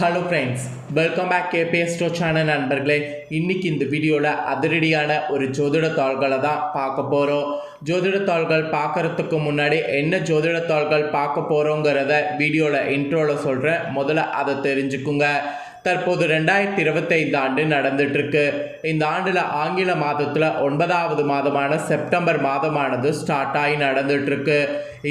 Hello friends welcome back கே டோ channel நண்பர்களே. இன்றைக்கி இந்த வீடியோவில் அதிரடியான ஒரு ஜோதிட தாள்களை தான் பார்க்க போகிறோம் ஜோதிட தாள்கள் பார்க்கறதுக்கு முன்னாடி என்ன ஜோதிட தாள்கள் பார்க்க போகிறோங்கிறத வீடியோவில் இன்ட்ரோவில் சொல்கிறேன் முதல்ல அதை தெரிஞ்சுக்குங்க. தற்போது ரெண்டாயிரத்தி இருபத்தைந்து ஆண்டு நடந்துட்டு இருக்கு இந்த ஆண்டில் ஆங்கில மாதத்தில் ஒன்பதாவது மாதமான செப்டம்பர் மாதமானது ஸ்டார்ட் ஆகி நடந்துட்டு இருக்கு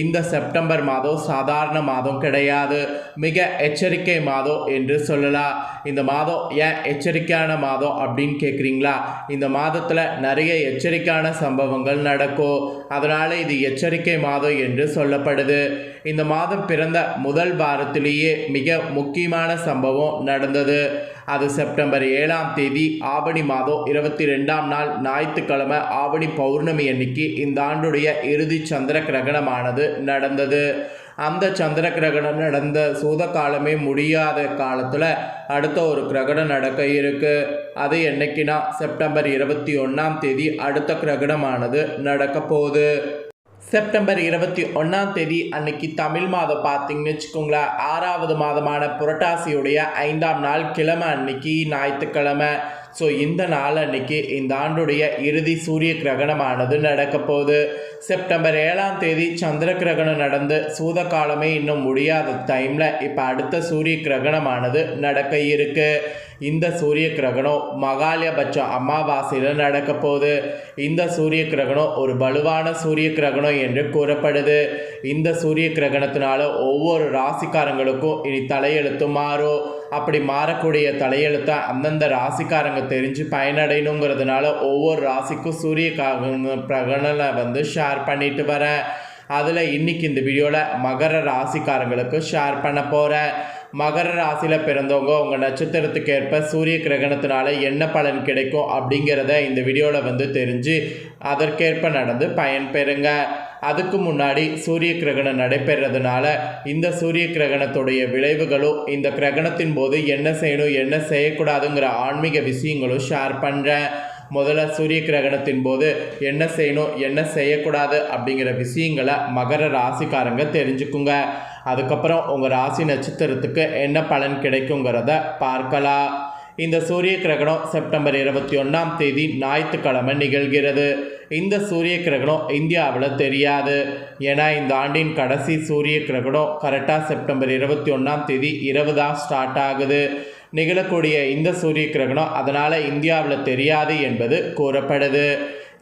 இந்த செப்டம்பர் மாதம் சாதாரண மாதம் கிடையாது. மிக எச்சரிக்கை மாதம் என்று சொல்லலாம். இந்த மாதம் ஏன் எச்சரிக்கையான மாதம் அப்படின்னு கேட்குறீங்களா இந்த மாதத்தில் நிறைய எச்சரிக்கையான சம்பவங்கள் நடக்கும். அதனால் இது எச்சரிக்கை மாதம் என்று சொல்லப்படுது. இந்த மாதம் பிறந்த முதல் வாரத்திலேயே மிக முக்கியமான சம்பவம் நடந்து நடந்தது அது செப்டம்பர் ஏழாம் தேதி ஆவணி மாதம் இருபத்தி ரெண்டாம் நாள் ஞாயிற்றுக்கிழமை ஆவணி பௌர்ணமி அன்னைக்கு இந்த ஆண்டுடைய இறுதி சந்திர கிரகணமானது நடந்தது. அந்த சந்திர கிரகணம் நடந்த சூத காலமே முடியாத காலத்தில் அடுத்த ஒரு கிரகணம் நடக்க இருக்கு. அது என்னைக்குன்னா செப்டம்பர் இருபத்தி ஒன்றாம் தேதி அடுத்த கிரகணமானது நடக்க போகுது. செப்டம்பர் இருபத்தி ஒன்றாம் தேதி அன்னைக்கு தமிழ் மாதம் பார்த்தீங்கன்னு வச்சுக்கோங்களேன். ஆறாவது மாதமான புரட்டாசியுடைய ஐந்தாம் நாள் கிழமை அன்னைக்கு ஞாயிற்றுக்கிழமை. ஸோ இந்த நாள் அன்னைக்கு இந்த ஆண்டுடைய இறுதி சூரிய கிரகணமானது நடக்க போகுது. செப்டம்பர் ஏழாம் தேதி சந்திர கிரகணம் நடந்து சூத காலமே இன்னும் முடியாத டைமில் இப்போ அடுத்த சூரிய கிரகணமானது நடக்க இருக்கு. இந்த சூரிய கிரகணம் மகாலயபட்சம் அமாவாசையில் நடக்க போகுது. இந்த சூரிய கிரகணம் ஒரு வலுவான சூரிய கிரகணம் என்று கூறப்படுது. இந்த சூரிய கிரகணத்தினால ஒவ்வொரு ராசிக்காரங்களுக்கும் இனி தலையெழுத்து மாறும். அப்படி மாறக்கூடிய தலையெழுத்தை அந்தந்த ராசிக்காரங்க தெரிஞ்சு பயனடையணுங்கிறதுனால ஒவ்வொரு ராசிக்கும் சூரிய பிரகடனை வந்து ஷேர் பண்ணிட்டு வரேன். அதில் இன்றைக்கி இந்த வீடியோவில் மகர ராசிக்காரங்களுக்கு ஷேர் பண்ண போகிறேன் மகர ராசியில் பிறந்தவங்க உங்கள் நட்சத்திரத்துக்கு ஏற்ப சூரிய கிரகணத்தினால என்ன பலன் கிடைக்கும் அப்படிங்கிறத இந்த வீடியோவில் வந்து தெரிஞ்சு அதற்கேற்ப நடந்து பயன்பெறுங்க அதுக்கு முன்னாடி சூரிய கிரகணம் நடைபெறதுனால இந்த சூரிய கிரகணத்துடைய விளைவுகளும் இந்த கிரகணத்தின் போது என்ன செய்யணும் என்ன செய்யக்கூடாதுங்கிற ஆன்மீக விஷயங்களும் ஷேர் பண்ணுறேன் முதல்ல சூரிய கிரகணத்தின் போது என்ன செய்யணும் என்ன செய்யக்கூடாது அப்படிங்கிற விஷயங்களை மகர ராசிக்காரங்க தெரிஞ்சுக்குங்க. அதுக்கப்புறம் உங்கள் ராசி நட்சத்திரத்துக்கு என்ன பலன் கிடைக்குங்கிறத பார்க்கலாம். இந்த சூரிய கிரகணம் செப்டம்பர் இருபத்தி ஒன்றாம் தேதி ஞாயிற்றுக்கிழமை நிகழ்கிறது. இந்த சூரிய கிரகணம் இந்தியாவில் தெரியாது. ஏன்னா இந்த ஆண்டின் கடைசி சூரிய கிரகணம் கரெக்டாக செப்டம்பர் இருபத்தி ஒன்றாம் தேதி இரவு தான் ஸ்டார்ட் ஆகுது. நிகழக்கூடிய இந்த சூரிய கிரகணம் அதனால் இந்தியாவில் தெரியாது என்பது கூறப்படுது.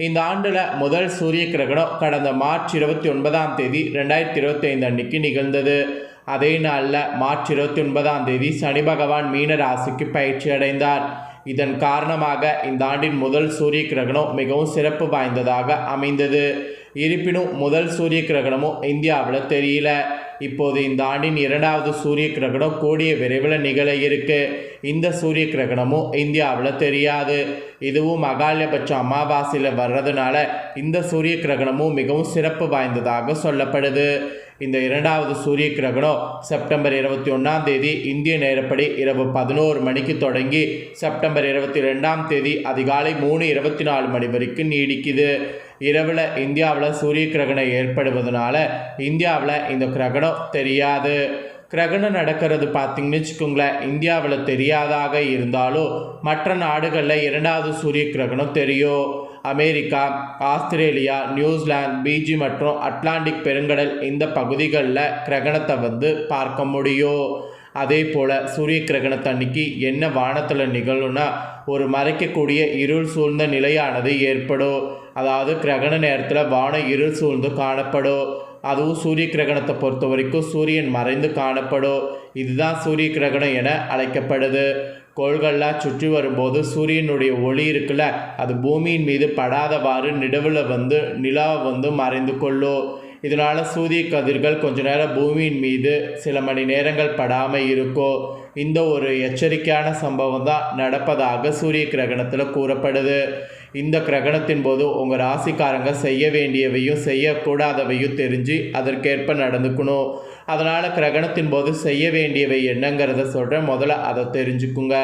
இந்த ஆண்டில் முதல் சூரிய கிரகணம் கடந்த மார்ச் இருபத்தி ஒன்பதாம் தேதி ரெண்டாயிரத்தி இருபத்தி ஐந்து அன்னைக்கு நிகழ்ந்தது. அதே நாளில் மார்ச் இருபத்தி ஒன்பதாம் தேதி சனி பகவான் மீன ராசிக்கு பயிற்சி அடைந்தார். இதன் காரணமாக இந்த ஆண்டின் முதல் சூரிய கிரகணம் மிகவும் சிறப்பு வாய்ந்ததாக அமைந்தது. இருப்பினும் முதல் சூரிய கிரகணமும் இந்தியாவில் தெரியல. இப்போது இந்த ஆண்டின் இரண்டாவது சூரிய கிரகணம் கூடிய விரைவில் நிகழ இருக்கு. இந்த சூரிய கிரகணமும் இந்தியாவில் தெரியாது. இதுவும் அகாலியபட்ச அமாவாசையில் வர்றதுனால இந்த சூரிய கிரகணமும் மிகவும் சிறப்பு வாய்ந்ததாக சொல்லப்படுது. இந்த இரண்டாவது சூரிய கிரகணம் செப்டம்பர் இருபத்தி ஒன்றாம் தேதி இந்திய நேரப்படி இரவு பதினோரு மணிக்கு தொடங்கி செப்டம்பர் இருபத்தி ரெண்டாம் தேதி அதிகாலை மூணு இருபத்தி நாலு மணி வரைக்கும் நீடிக்குது. இரவில் இந்தியாவில் சூரிய கிரகணம் ஏற்படுவதனால இந்தியாவில் இந்த கிரகணம் தெரியாது. கிரகணம் நடக்கிறது பார்த்திங்கன்னு வச்சுக்கோங்களேன். இந்தியாவில் தெரியாதாக இருந்தாலும் மற்ற நாடுகளில் இரண்டாவது சூரிய கிரகணம் தெரியும். America Australia New Zealand Fiji மற்றும் அட்லாண்டிக் பெருங்கடல் இந்த பகுதிகளில் கிரகணத்தை வந்து பார்க்க முடியும். அதே போல் சூரிய கிரகணத்தன்னைக்கு என்ன வானத்தில் நிகழும்னா ஒரு மறைக்கக்கூடிய இருள் சூழ்ந்த நிலையானது ஏற்படும். அதாவது கிரகண நேரத்தில் வானம் இருள் சூழ்ந்து காணப்படும். அதுவும் சூரிய கிரகணத்தை பொறுத்த வரைக்கும் சூரியன் மறைந்து காணப்படும். இதுதான் சூரிய கிரகணம் என அழைக்கப்படுது. கோள்கள்லாம் சுற்றி வரும்போது சூரியனுடைய ஒளி இருக்குல்ல அது பூமியின் மீது படாதவாறு நிலவில் வந்து நிலாவை வந்து மறைந்து கொள்ளும். இதனால் சூரிய கதிர்கள் கொஞ்ச நேரம் பூமியின் மீது சில மணி நேரங்கள் படாமல் இருக்கும் இந்த ஒரு எச்சரிக்கையான சம்பவம் தான் நடப்பதாக சூரிய கிரகணத்தில் கூறப்படுது. இந்த கிரகணத்தின் போது உங்கள் ராசிக்காரங்க செய்ய வேண்டியவையும் செய்யக்கூடாதவையும் தெரிஞ்சு அதற்கேற்ப நடந்துக்கணும். அதனால் கிரகணத்தின் போது செய்ய வேண்டியவை என்னங்கிறத சொல்கிறேன் முதல்ல அதை தெரிஞ்சுக்குங்க.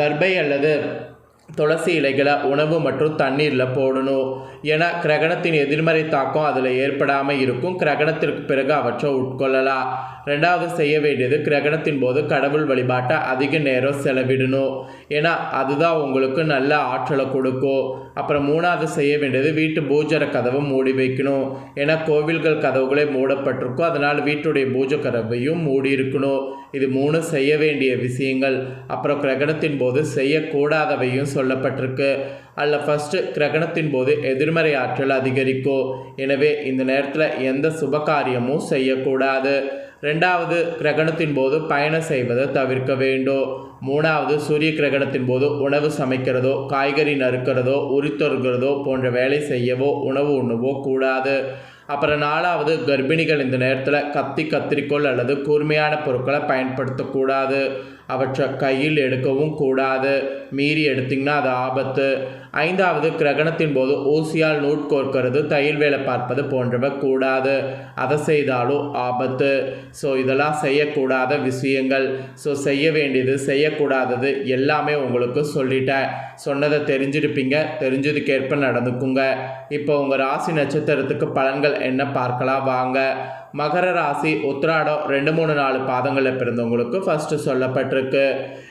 தர்பை அல்லது துளசி இலைகளை உணவு மற்றும் தண்ணீரில் போடணும். ஏன்னா கிரகணத்தின் எதிர்மறை தாக்கம் அதில் ஏற்படாமல் இருக்கும். கிரகணத்திற்கு பிறகு அவற்றை உட்கொள்ளலாம். ரெண்டாவது செய்ய வேண்டியது கிரகணத்தின் போது கடவுள் வழிபாட்டை அதிக நேரம் செலவிடணும். ஏன்னா அதுதான் உங்களுக்கு நல்ல ஆற்றலை கொடுக்கும். அப்புறம் மூணாவது செய்ய வேண்டியது வீட்டு பூஜரை கதவை மூடி வைக்கணும். ஏன்னா கோவில்கள் கதவுகளே மூடப்பட்டிருக்கும். அதனால் வீட்டுடைய பூஜை கதவையும் மூடி இருக்கணும். இது மூணு செய்ய வேண்டிய விஷயங்கள். அப்புறம் கிரகணத்தின் போது செய்யக்கூடாதவையும் சொல்லப்பட்டிருக்கு. அதில் ஃபஸ்ட்டு கிரகணத்தின் போது எதிர்மறை ஆற்றல் அதிகரிக்கும். எனவே இந்த நேரத்தில் எந்த சுப காரியமும் செய்யக்கூடாது. ரெண்டாவது கிரகணத்தின் போது பயணம் செய்வதை தவிர்க்க வேண்டும் மூணாவது சூரிய கிரகணத்தின் போது உணவு சமைக்கிறதோ காய்கறி நறுக்கிறதோ உரித்தொருகிறதோ போன்ற வேலை செய்யவோ உணவு உண்ணவோ கூடாது. அப்புறம் நாலாவது கர்ப்பிணிகள் இந்த நேரத்தில் கத்தி கத்திரிக்கோள் அல்லது கூர்மையான பொருட்களை பயன்படுத்தக்கூடாது. அவற்றை கையில் எடுக்கவும் கூடாது. மீறி எடுத்திங்கன்னா அது ஆபத்து. ஐந்தாவது கிரகணத்தின் போது ஊசியால் நூட்கோர்க்கிறது தையல் வேலை பார்ப்பது போன்றவை கூடாது. அதை செய்தாலும் ஆபத்து. ஸோ இதெல்லாம் செய்யக்கூடாத விஷயங்கள். ஸோ செய்ய வேண்டியது செய்யக்கூடாதது எல்லாமே உங்களுக்கு சொல்லிட்டேன். சொன்னதை தெரிஞ்சிருப்பீங்க. தெரிஞ்சதுக்கேற்ப நடந்துக்குங்க. இப்போ உங்கள் ராசி நட்சத்திரத்துக்கு பலன்கள் என்ன பார்க்கலாம்? வாங்க. மகர ராசி உத்திராடம் ரெண்டு மூணு நாலு பாதங்களில் பிறந்தவங்களுக்கு ஃபஸ்ட்டு சொல்லப்பட்டிருக்கு.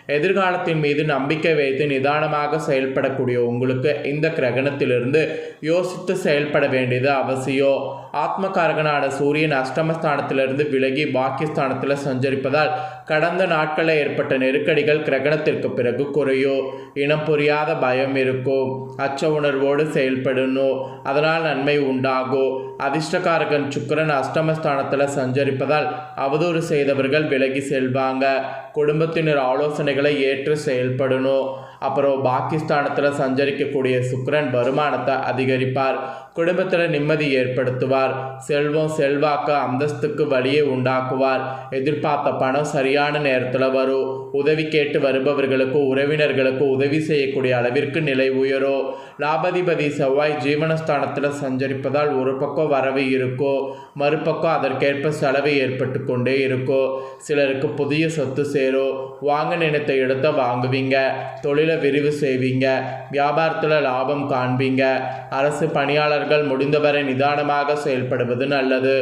எதிர்காலத்தின் மீது நம்பிக்கை வைத்து நிதானமாக செயல்படக்கூடிய உங்களுக்கு இந்த கிரகணத்திலிருந்து யோசித்து செயல்பட வேண்டியது அவசியம் ஆத்மகாரகனான சூரியன் அஷ்டமஸ்தானத்திலிருந்து விலகி பாக்கியஸ்தானத்தில் சஞ்சரிப்பதால் கடந்த நாட்களில் ஏற்பட்ட நெருக்கடிகள் கிரகணத்திற்கு பிறகு குறையும் இனம் புரியாத பயம் இருக்கும் அச்ச உணர்வோடு செயல்படணும் அதனால் நன்மை உண்டாகும் அதிர்ஷ்டகாரகன் சுக்கரன் அஷ்டமஸ்தானத்தில் சஞ்சரிப்பதால் அவதூறு செய்தவர்கள் விலகி செல்வாங்க. குடும்பத்தினர் ஆலோசனை ஆலோசனைகளை ஏற்று செயல்படணும். அப்புறம் பாகிஸ்தானத்தில் சஞ்சரிக்கக்கூடிய சுக்ரன் வருமானத்தை அதிகரிப்பார். குடும்பத்தில் நிம்மதி ஏற்படுத்துவார். செல்வம் செல்வாக்கு அந்தஸ்துக்கு வழியை உண்டாக்குவார். எதிர்பார்த்த பணம் சரியான நேரத்தில் வரும். உதவி கேட்டு வருபவர்களுக்கு உறவினர்களுக்கு உதவி செய்யக்கூடிய அளவிற்கு நிலை உயரும். லாபதிபதி செவ்வாய் ஜீவனஸ்தானத்தில் சஞ்சரிப்பதால் ஒரு பக்கம் வரவு இருக்கும். மறுபக்கம் அதற்கேற்ப செலவு ஏற்பட்டு கொண்டே இருக்கும். சிலருக்கு புதிய சொத்து சேரும். வாங்க நினைத்த இடத்த வாங்குவீங்க. தொழிலை விரிவு செய்வீங்க. வியாபாரத்தில் லாபம் காண்பீங்க. அரசு பணியாளர் தொழிலாளர்கள் முடிந்தவரை நிதானமாக செயல்படுவது நல்லது.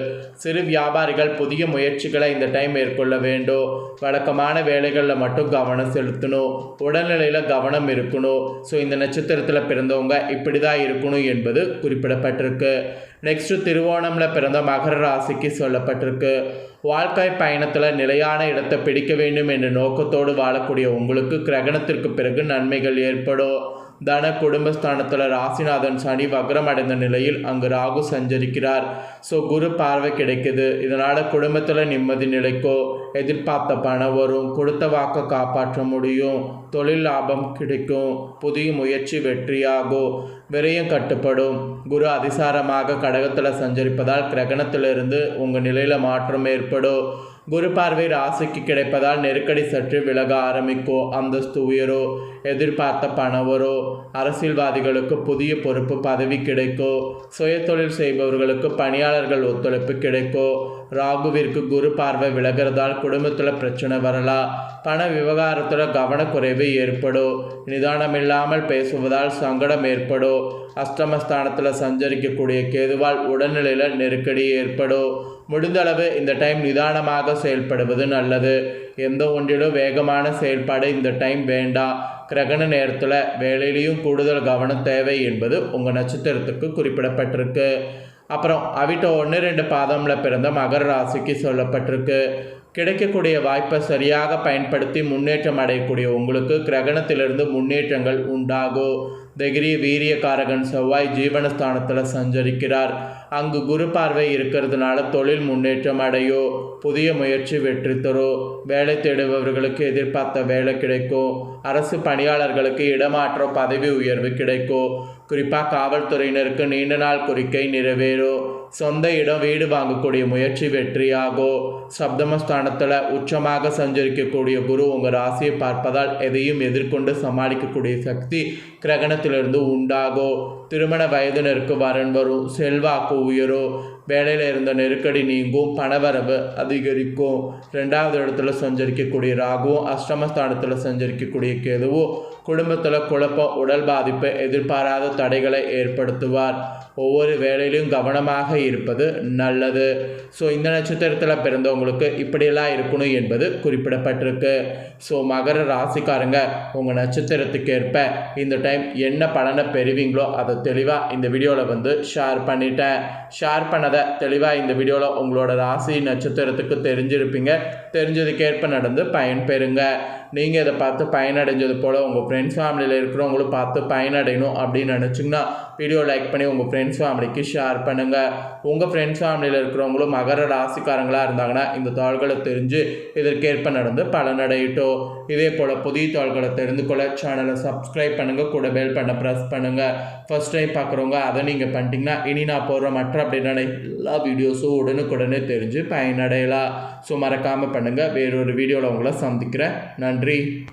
சிறு வியாபாரிகள் புதிய முயற்சிகளை இந்த டைம் மேற்கொள்ள வேண்டும். வழக்கமான வேலைகளில் மட்டும் கவனம் செலுத்தணும். உடல்நிலையில் கவனம் இருக்கணும். ஸோ இந்த நட்சத்திரத்தில் பிறந்தவங்க இப்படி தான் இருக்கணும் என்பது குறிப்பிடப்பட்டிருக்கு. நெக்ஸ்ட் திருவோணமில் பிறந்த மகர ராசிக்கு சொல்லப்பட்டிருக்கு. வாழ்க்கை பயணத்தில் நிலையான இடத்தை பிடிக்க வேண்டும் என்ற நோக்கத்தோடு வாழக்கூடிய உங்களுக்கு கிரகணத்திற்கு பிறகு நன்மைகள் ஏற்படும். தன குடும்பஸ்தானத்தில் ராசிநாதன் சனி வக்ரம் அடைந்த நிலையில் அங்கு ராகு சஞ்சரிக்கிறார். ஸோ குரு பார்வை கிடைக்குது. இதனால் குடும்பத்தில் நிம்மதி நிலைக்கோ எதிர்பார்த்த பணம் வரும். கொடுத்த வாக்கை காப்பாற்ற முடியும். தொழில் லாபம் கிடைக்கும். புதிய முயற்சி வெற்றியாகும் விரயம் கட்டுப்படும். குரு அதிசாரமாக கடகத்தில் சஞ்சரிப்பதால் கிரகணத்திலிருந்து உங்கள் நிலையில் மாற்றம் ஏற்படும். குரு பார்வை ராசிக்கு கிடைப்பதால் நெருக்கடி சற்று விலக ஆரம்பிக்கும் அந்தஸ்து உயரோ எதிர்பார்த்த பணவரோ அரசியல்வாதிகளுக்கு புதிய பொறுப்பு பதவி கிடைக்கோ. சுய தொழில் செய்பவர்களுக்கு பணியாளர்கள் ஒத்துழைப்பு கிடைக்கோ. ராகுவிற்கு குரு பார்வை விலகிறதால் குடும்பத்தில் பிரச்சனை வரலாம் பண விவகாரத்தில் கவனக்குறைவு ஏற்படும் நிதானம் இல்லாமல் பேசுவதால் சங்கடம் ஏற்படும் அஷ்டமஸ்தானத்தில் சஞ்சரிக்கக்கூடிய கேதுவால் உடல்நிலையில் நெருக்கடி ஏற்படும். முடிந்தளவு இந்த டைம் நிதானமாக செயல்படுவது நல்லது. எந்த ஒன்றிலும் வேகமான செயல்பாடு இந்த டைம் வேண்டாம். கிரகண நேரத்தில் வேலையிலையும் கூடுதல் கவனம் தேவை என்பது உங்கள் நட்சத்திரத்துக்கு குறிப்பிடப்பட்டிருக்கு. அப்புறம் அவிட்ட ஒன்று ரெண்டு பாதமில் பிறந்த மகர ராசிக்கு சொல்லப்பட்டிருக்கு. கிடைக்கக்கூடிய வாய்ப்பை சரியாக பயன்படுத்தி முன்னேற்றம் அடையக்கூடிய உங்களுக்கு கிரகணத்திலிருந்து முன்னேற்றங்கள் உண்டாகும் திகிரி வீரியக்காரகன் செவ்வாய் ஜீவனஸ்தானத்தில் சஞ்சரிக்கிறார். அங்கு குரு பார்வை இருக்கிறதுனால தொழில் முன்னேற்றம் அடையோ. புதிய முயற்சி வெற்றி தரும் வேலை தேடுபவர்களுக்கு எதிர்பார்த்த வேலை கிடைக்கும் அரசு பணியாளர்களுக்கு இடமாற்றம் பதவி உயர்வு கிடைக்கும் குறிப்பாக காவல்துறையினருக்கு நீண்ட நாள் கோரிக்கை நிறைவேறும் சொந்த இடம் வீடு வாங்கக்கூடிய முயற்சி வெற்றியாகும் சப்தமஸ்தானத்தில் உச்சமாக சஞ்சரிக்கக்கூடிய குரு உங்கள் ராசியை பார்ப்பதால் எதையும் எதிர்கொண்டு சமாளிக்கக்கூடிய சக்தி கிரகணத்திலிருந்து உண்டாகும் திருமண வயதினருக்கு வரன் வரும் செல்வாக்கு உயரும் வேலையில் இருந்த நெருக்கடி நீங்கும் பணவரவு அதிகரிக்கும். ரெண்டாவது இடத்துல சஞ்சரிக்கக்கூடிய ராகுவும் அஷ்டமஸ்தானத்தில் சஞ்சரிக்கக்கூடிய கேதுவும் குடும்பத்தில் குழப்பம் உடல் பாதிப்பு எதிர்பாராத தடைகளை ஏற்படுத்துவார். ஒவ்வொரு வேலையிலும் கவனமாக இருப்பது நல்லது. ஸோ இந்த நட்சத்திரத்தில் பிறந்தவங்களுக்கு இப்படியெல்லாம் இருக்கணும் என்பது குறிப்பிடப்பட்டிருக்கு. ஸோ மகர ராசிக்காரங்க உங்கள் நட்சத்திரத்துக்கு ஏற்ப இந்த டைம் என்ன பலனை பெறுவீங்களோ அதை தெளிவாக இந்த வீடியோவில் வந்து ஷேர் பண்ணிட்டேன். ஷேர் பண்ண கதை தெளிவாக இந்த வீடியோவில் உங்களோட ராசி நட்சத்திரத்துக்கு தெரிஞ்சிருப்பீங்க. தெரிஞ்சதுக்கேற்ப நடந்து பயன் பெறுங்க நீங்கள் இதை பார்த்து பயனடைஞ்சது போல் உங்கள் ஃப்ரெண்ட்ஸ் ஃபேமிலியில் இருக்கிறவங்களும் பார்த்து பயனடையணும் அப்படின்னு நினச்சிங்கன்னா வீடியோ லைக் பண்ணி உங்கள் ஃப்ரெண்ட்ஸ் ஃபேமிலிக்கு ஷேர் பண்ணுங்கள் உங்கள் ஃப்ரெண்ட்ஸ் ஃபேமிலியில் இருக்கிறவங்களும் மகர ராசிக்காரங்களாக இருந்தாங்கன்னா இந்த தாள்களை தெரிஞ்சு இதற்கேற்ப நடந்து பலனடையிட்டோம். இதே போல் புதிய தாள்களை தெரிந்து கொள்ள சேனலை சப்ஸ்கிரைப் பண்ணுங்கள் கூட பெல் பண்ண ப்ரெஸ் பண்ணுங்கள் ஃபர்ஸ்ட் டைம் பார்க்குறவங்க அதை நீங்கள் பண்ணிட்டீங்கன்னா இனி நான் போடுற மற்ற அப்படின்னா எல்லா வீடியோஸும் உடனுக்குடனே தெரிஞ்சு பயனடையலாம். ஸோ மறக்காமல் பண்ணுங்கள் வேறொரு வீடியோவில் உங்களை சந்திக்கிறேன். நன்றி. நன்றி.